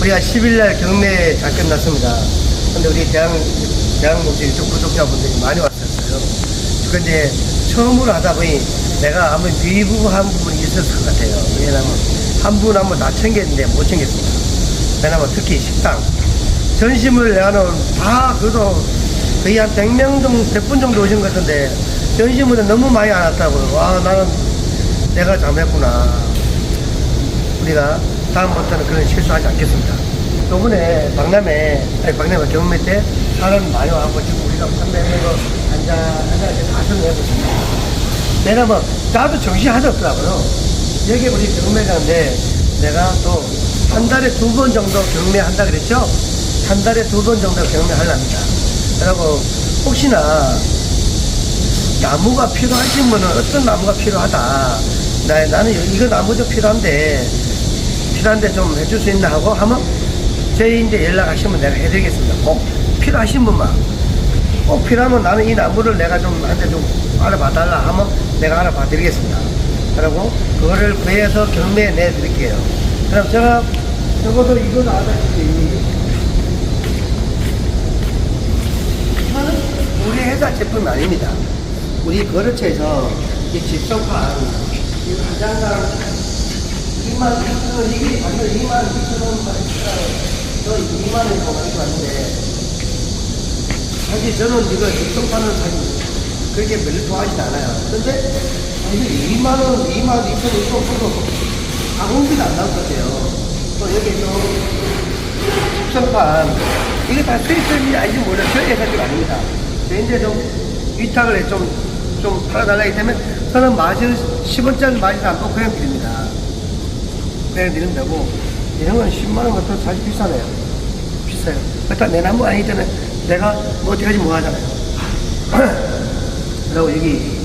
우리가 10일날 경매 잘 끝났습니다. 근데 우리 대한, 대한민국 유튜브 구독자분들이 많이 왔었어요. 근데 처음으로 하다 보니 내가 한번 미부한 부분이 있었을 것 같아요. 왜냐면 한 분 한 분 다 챙겼는데 못 챙겼습니다. 왜냐면 특히 식당. 전심을 내가는 다 그래도 거의 한 100명 정도, 100분 정도 오신 것 같은데 전심은 너무 많이 안 왔다고요. 와, 나는 내가 잘못했구나. 우리가 다음부터는 그런 실수하지 않겠습니다. 요번에 박람회, 아니 박람회 경매 때 사람 많이 와갖고 지금 우리가 판매하는 거 한잔, 한잔 다 정리해보습니다 내가 뭐, 나도 정신 하나 없더라고요. 여기 우리 경매장인데 내가 또 한 달에 두 번 정도 경매 한다 그랬죠? 한 달에 두 번 정도 경매하랍니다. 그리고 혹시나 나무가 필요하신 분은 어떤 나무가 필요하다. 나, 나는 이거 나무 좀 필요한데, 필요한데 좀 해줄 수 있나 하고 하면 저희인데 연락하시면 내가 해드리겠습니다. 꼭 필요하신 분만. 꼭 필요하면 나는 이 나무를 내가 좀 한테 좀 알아봐 달라 하면 내가 알아봐 드리겠습니다. 그리고 그거를 구해서 경매에 내드릴게요. 그럼 제가 적어도 이거 나다시피 이거는 우리 회사 제품이 아닙니다. 우리 거래처에서 이 집성판 이거 한 장당 2만 2천 원 이게 완전 2만 2천 원만 저 2만 원이고 가지고 왔는데 사실 저는 이거 집성판을 사실 그렇게 별로 좋아하진 않아요. 근데 이게 2만 원, 2만 2천 원 이거 써도 가공비가 안 나올 것 같아요. 또 여기 또 집성판 이게 다 수입품이 아닌지 몰라요. 저희 회사가 아닙니다. 근데 좀 위탁을 해, 좀, 좀 팔아달라 기 때문에 저는 마진 10원짜리 마진 않고 그냥 드립니다. 그냥 드리면 되고 이런 건 10만원 같은 사실 비싸네요. 비싸요. 일단 내 나무 아니기 때문에 내가 뭐 어디까지 뭐 하잖아요. 그리고 여기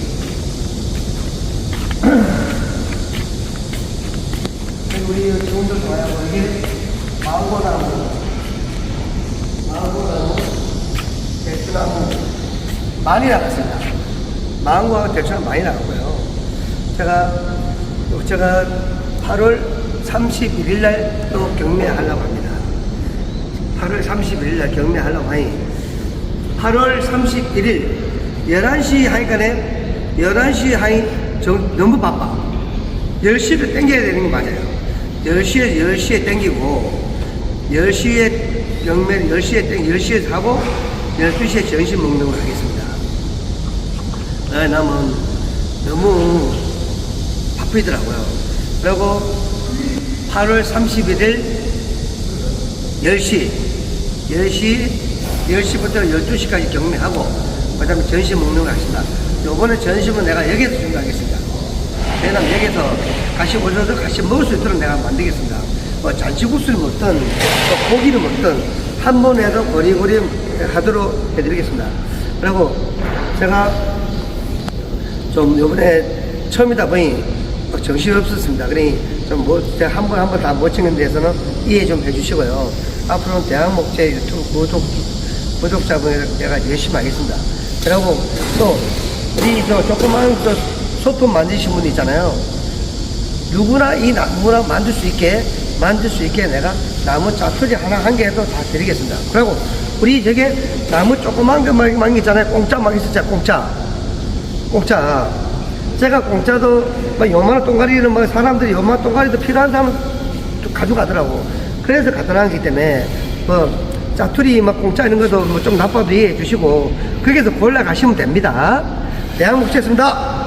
우리 좋은들 좋아요. 이게 망고나무 망고나무, 많이 나갔습니다. 망고하고 대추나무 많이 나갔고요. 제가 제가 8월 31일 날 또 경매하려고 합니다. 8월 31일 날 경매하려고 하니 8월 31일 11시 하니까네 11시 하니 정- 너무 바빠. 10시를 땡겨야 되는 거 맞아요. 10시에 10시에 땡기고 10시에 경매 10시에 땡 10시에 사고 12시에 점심 먹는 걸 하겠습니다. 아, 남은 너무 바쁘더라고요. 그리고 8월 31일 10시 10시 10시부터 12시까지 경매하고 그 다음에 점심 먹는 걸 하겠습니다. 요번에 점심은 내가 여기에서 준비하겠습니다. 왜냐면 여기서 같이 오셔서 같이 먹을 수 있도록 내가 만들겠습니다. 뭐 잔치국수를 먹든 또 고기를 먹든 한 번에도 거리거리 하도록 해드리겠습니다. 그리고 제가 좀 요번에 처음이다 보니 막 정신이 없었습니다. 그러니 좀 뭐, 한 번 한 번 다못 찍는 데서는 이해 좀 해주시고요. 앞으로는 대한목재 유튜브 구독, 구독자분들 내가 열심히 하겠습니다. 그리고 또, 우리 저 조그만 저 소품 만드신 분 있잖아요. 누구나 이 나무나 만들 수 있게, 만들 수 있게 내가 나무 짜투리 하나 한 개도 다 드리겠습니다. 그리고 우리 저게 나무 조그만 거만 만 있잖아요. 공짜 막 있었잖아요. 공짜. 공짜. 제가 공짜도 뭐 요만한 동가리는 뭐 사람들이 요만한 동가리도 필요한 사람은 좀 가져가더라고. 그래서 갖다 놨기 때문에 뭐 짜투리 막 공짜 이런 것도 뭐좀 나빠도 이해해 주시고 거기서 골라 가시면 됩니다. 대한국제였습니다.